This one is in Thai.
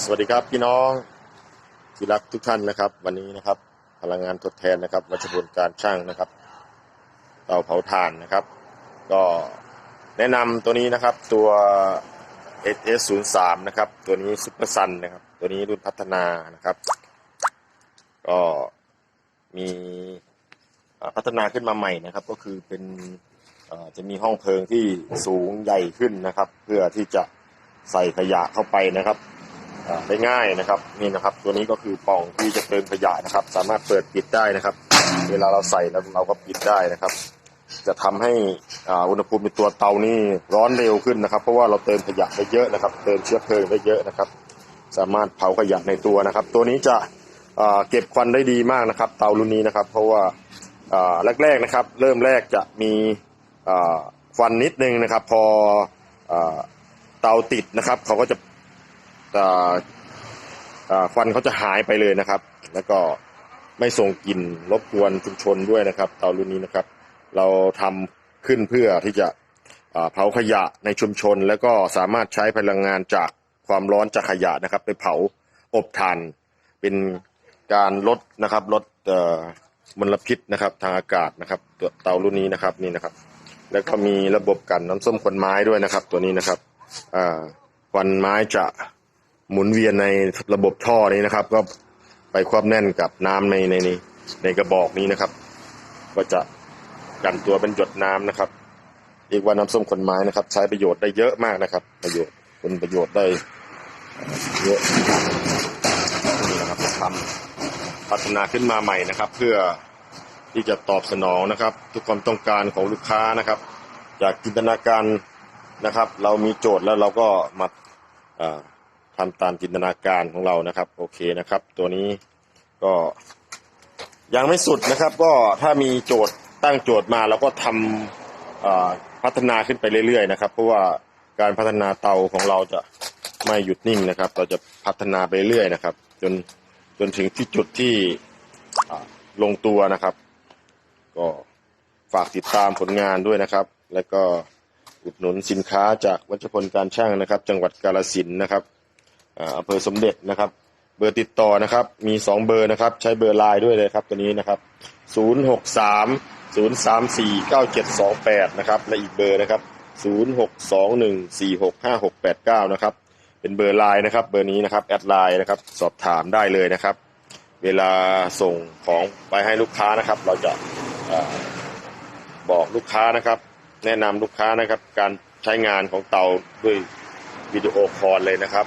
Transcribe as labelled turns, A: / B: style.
A: สวัสดีครับพี่น้องที่รักทุกท่านนะครับ วันนี้นะครับ พลังงานทดแทนนะครับวัชบุญการช่างนะครับเตาเผาถ่านนะครับ ก็แนะนำตัวนี้นะครับตัว SS03 นะครับ ตัวนี้ซุปเปอร์ซันนะครับ ตัวนี้รุ่นพัฒนานะครับ ก็มีพัฒนาขึ้นมาใหม่นะครับ ก็คือเป็นจะมีห้องเพลิงที่สูงใหญ่ขึ้นนะครับ เพื่อที่จะใส่ขยะเข้าไปนะครับ ได้ง่ายนะครับนี่นะครับ ตัวนี้ก็คือปล่องที่จะเติมขยะนะครับ สามารถเปิดปิดได้นะครับ เวลาเราใส่แล้วเราก็ปิดได้นะครับ จะทำให้อุณหภูมิในตัวเตานี่ร้อนเร็วขึ้นนะครับ เพราะว่าเราเติมขยะได้เยอะนะครับ เติมเชื้อเพลิงได้เยอะนะครับ สามารถเผาขยะในตัวนะครับ ตัวนี้จะเก็บควันได้ดีมากนะครับ เตารุ่นนี้นะครับ เพราะว่าแรกๆนะครับ เริ่มแรกจะมีควันนิดนึงนะครับ พอเตาติดนะครับ เขาก็จะ ควันเขาจะหายไปเลยนะครับ แล้วก็ไม่ส่งกลิ่นรบกวนชุมชนด้วยนะครับ เตารุ่นนี้นะครับ เราทำขึ้นเพื่อที่จะเผาขยะในชุมชน แล้วก็สามารถใช้พลังงานจากความร้อนจากขยะนะครับ ไปเผาอบถ่าน เป็นการลดนะครับลดมลพิษนะครับทางอากาศนะครับตัวเตารุ่นนี้นะครับนี่นะครับ แล้วก็มีระบบกันน้ำส้มคนไม้ด้วยนะครับ ตัวนี้นะครับควันไม้จะ หมุนเวียนในระบบท่อนี้นะครับ ก็ไปควบแน่นกับน้ำในในในในกระบอกนี้นะครับ ก็จะกันตัวเป็นหยดน้ำนะครับเรียกว่าน้ำส้มขนไม้นะครับ ใช้ประโยชน์ได้เยอะมากนะครับ ประโยชน์เป็นประโยชน์ได้เยอะนี่นะครับทำพัฒนาขึ้นมาใหม่นะครับ เพื่อที่จะตอบสนองนะครับ ทุกความต้องการของลูกค้านะครับ จากจินตนาการนะครับ เรามีโจทย์แล้วเราก็มา ทำตามจินตนาการของเรานะครับ โอเคนะครับ ตัวนี้ก็ยังไม่สุดนะครับ ก็ถ้ามีโจทย์ตั้งโจทย์มาเราก็ทำอ่าพัฒนาขึ้นไปเรื่อยๆนะครับ เพราะว่าการพัฒนาเตาของเราจะไม่หยุดนิ่งนะครับ เราจะพัฒนาไปเรื่อยนะครับ จนจนถึงที่จุดที่ลงตัวนะครับ ก็ฝากติดตามผลงานด้วยนะครับ แล้วก็อุดหนุนสินค้าจากวัชพลการช่างนะครับ จังหวัดกาฬสินนะครับ อำเภอสมเด็จนะครับ เบอร์ติดต่อนะครับ มีสองเบอร์นะครับ ใช้เบอร์ไลน์ด้วยเลยครับตัวนี้นะครับศูนย์หกสามศูนย์สามสี่เก้าเจ็ดสองแปดนะครับ และอีกเบอร์นะครับศูนย์หกสองหนึ่งสี่หกห้าหกแปดเก้านะครับ เป็นเบอร์ไลน์นะครับ เบอร์นี้นะครับแอดไลน์นะครับ สอบถามได้เลยนะครับ เวลาส่งของไปให้ลูกค้านะครับ เราจะบอกลูกค้านะครับ แนะนำลูกค้านะครับ การใช้งานของเตาด้วยวิดีโอคอลเลยนะครับ